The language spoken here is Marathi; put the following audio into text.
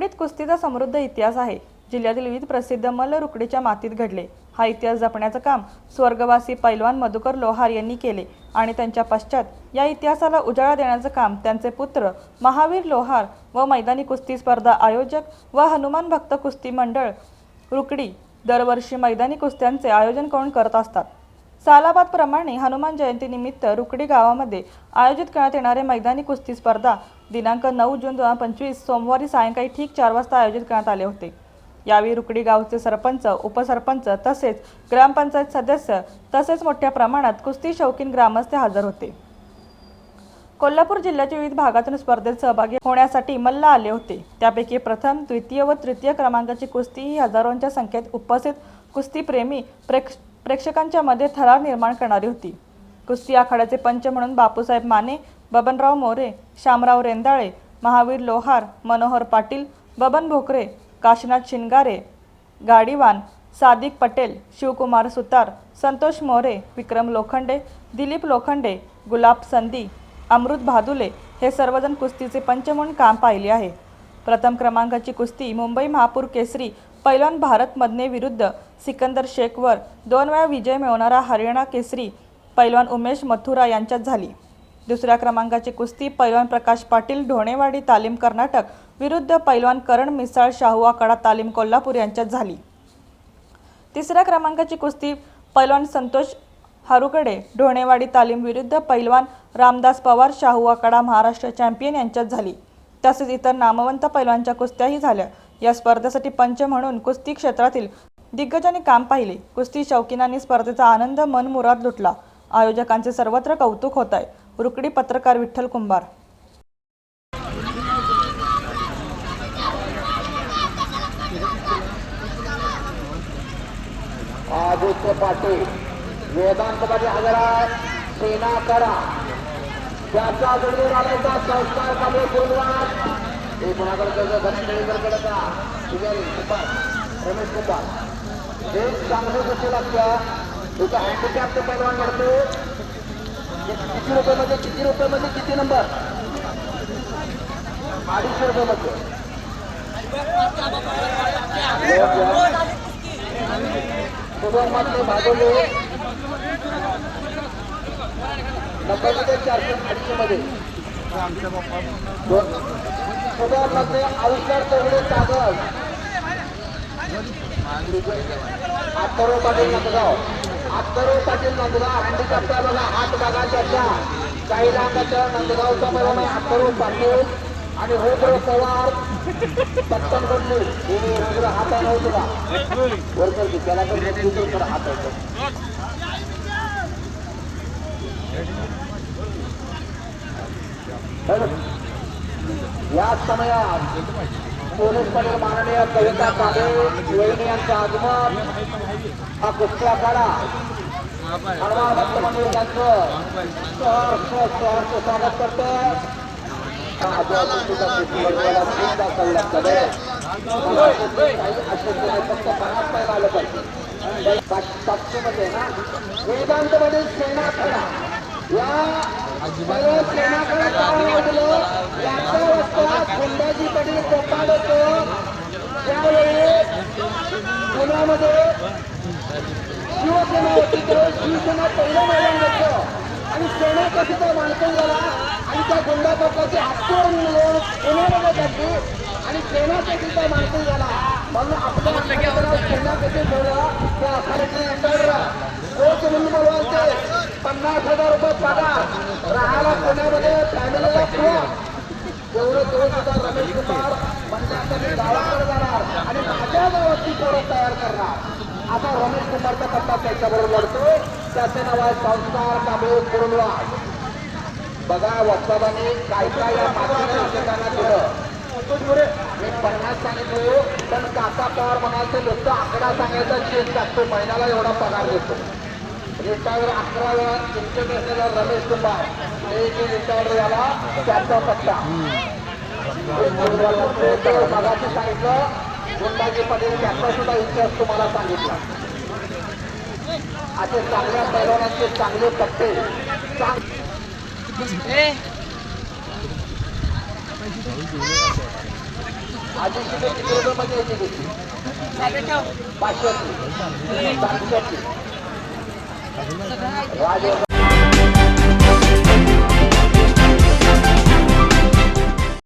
रुकडीत कुस्तीचा समृद्ध इतिहास आहे. जिल्ह्यातील विविध प्रसिद्ध मल्ल रुकडीच्या मातीत घडले. हा इतिहास जपण्याचं काम स्वर्गवासी पैलवान मधुकर लोहार यांनी केले आणि त्यांच्या पश्चात या इतिहासाला उजाळा देण्याचं काम त्यांचे पुत्र महावीर लोहार व मैदानी कुस्ती स्पर्धा आयोजक व हनुमान भक्त कुस्ती मंडळ रुकडी दरवर्षी मैदानी कुस्त्यांचे आयोजन करून करत असतात. सालाबादप्रमाणे हनुमान जयंतीनिमित्त रुकडी गावामध्ये आयोजित करण्यात येणारे मैदानी कुस्ती स्पर्धा दिनांक नऊ जून दोन हजार पंचवीस सोमवारी सायंकाळी ठीक चार वाजता आयोजित करण्यात आले होते. यावेळी रुकडी गावचे सरपंच उपसरपंच तसेच ग्रामपंचायत सदस्य तसेच मोठ्या प्रमाणात कुस्ती शौकीन ग्रामस्थ हजर होते. कोल्हापूर जिल्ह्याच्या विविध भागातून स्पर्धेत सहभागी होण्यासाठी मल्ल आले होते. त्यापैकी प्रथम द्वितीय व तृतीय क्रमांकाची कुस्ती ही हजारोंच्या संख्येत उपस्थित कुस्तीप्रेमी प्रेक्ष प्रेक्षकांच्या मध्ये थरार निर्माण करणारी होती. कुस्ती आखाड्याचे पंच म्हणून बापूसाहेब माने बबनराव मोरे शामराव रेंदाळे महावीर लोहार मनोहर पाटील बबन भोकरे काशीनाथ शिंगारे गाडीवान सादिक पटेल शिवकुमार सुतार संतोष मोरे विक्रम लोखंडे दिलीप लोखंडे गुलाब संधी अमृत भादुले हे सर्वजण कुस्तीचे पंच म्हणून काम पाहिले आहे. प्रथम क्रमांकाची कुस्ती मुंबई महापूर केसरी पैलवान भारत मदने विरुद्ध सिकंदर शेखवर दोन वेळा विजय मिळवणारा हरियाणा केसरी पैलवान उमेश मथुरा यांच्यात झाली. दुसऱ्या क्रमांकाची कुस्ती पैलवान प्रकाश पाटील ढोणेवाडी तालीम कर्नाटक विरुद्ध पैलवान करण मिसाळ शाहू आकडा तालीम कोल्हापूर यांच्यात झाली. तिसऱ्या क्रमांकाची कुस्ती पैलवान संतोष हारुकडे ढोणेवाडी तालीम विरुद्ध पैलवान रामदास पवार शाहू आकडा महाराष्ट्र चॅम्पियन यांच्यात झाली. तसेच इतर नामवंत पैलवानच्या कुस्त्याही झाल्या. या स्पर्धेसाठी पंच म्हणून कुस्ती क्षेत्रातील दिग्गजांनी काम पाहिले. कुस्ती शौकीनांनी स्पर्धेचा आनंद मनमुराद लुटला. आयोजकांचे सर्वत्र कौतुक होत आहे रुकडी पत्रकार विठ्ठल कुंभार. आदित्य पाटील वेदांत हजर आहे सेना करा. त्याचा जोडीवर आलायचा संस्कार कामे गुरुवार हे कोणाकडे का? रमेश कुमार हे चांगलं कसं लागतं? एका पैलवान घडतो किती रुपये मध्ये किती रुपये मध्ये किती नंबर अडीचशे रुपये मध्ये भागवले. नंबरमध्ये चारशे अडीचशे मध्ये सुगममध्ये आविष्कार चौगडे कागद. आत्तरो पाटील नंदगाव आत्तरो पाटील नंदगाव हँडिकॅपचा बघा हात बघा त्याच्या काही लाखाच्या नंदगावचा बघा मी आत्तरो पाटील आणि रुद्र पवार पत्तन बदलू हे रुद्र हाता नव्हतं का बरोबर की त्याला तर नेतृत्व हात होतं या समयात पोलीस पटेल माननीय कविता काळे वहिनी यांचं आगमन. हा कुठला काळा? हनुमान भक्त मंदिर त्यांचं स्वागत करतो. सातशे मध्ये ना वेदांत मध्ये सेना या सेना खडा काय दिलं याचा रस्ता गुंडाजी कडील कोपाड होतो त्यावेळी पुण्यामध्ये शिवसेना होती तर शिवसेना पहिलं मैदान घेतलं आणि सेना कशी तो माणसं झाला. आणि त्या गुंडा पक्षाची हातोड मिळवून पुण्यामध्ये टाकली आणि सेना कशी तो माणसं झाला म्हणून आपल्या सेना कशी ठेवलं त्या आखाड्याचे एंटर कोच म्हणून बोलवायचे पन्नास हजार रुपये पगार राहायला पुण्यामध्ये फॅमिलीला खूप एवढं रमेश कुमार म्हणजे आता मी गावाकडे जाणार आणि माझ्या गावाची पोरं तयार करणार आता रमेश कुमारचा पत्ता त्याच्याबरोबर लढतोय त्याचे नाव आहे संस्कार काबे कुरुलवाड बघा वक्ताबाने काय काय या मातीच्या शिक्षकांना दिलं मी पन्नास सांगितलो पण काका पवार म्हणाल तर नुसतं आकडा सांगायचा चेक टाकतो महिन्याला एवढा पगार देतो रिटायर अकरा वेळा असलेला रमेश कुमार हे जे रिटायर झाला त्याचा पत्ता. मगाशी सांगितलं गुंडाजी पटेल सुद्धा इतिहास तुम्हाला सांगितला असे चांगल्या पैलवानांचे चांगले पत्ते आधी किती किती पाचशे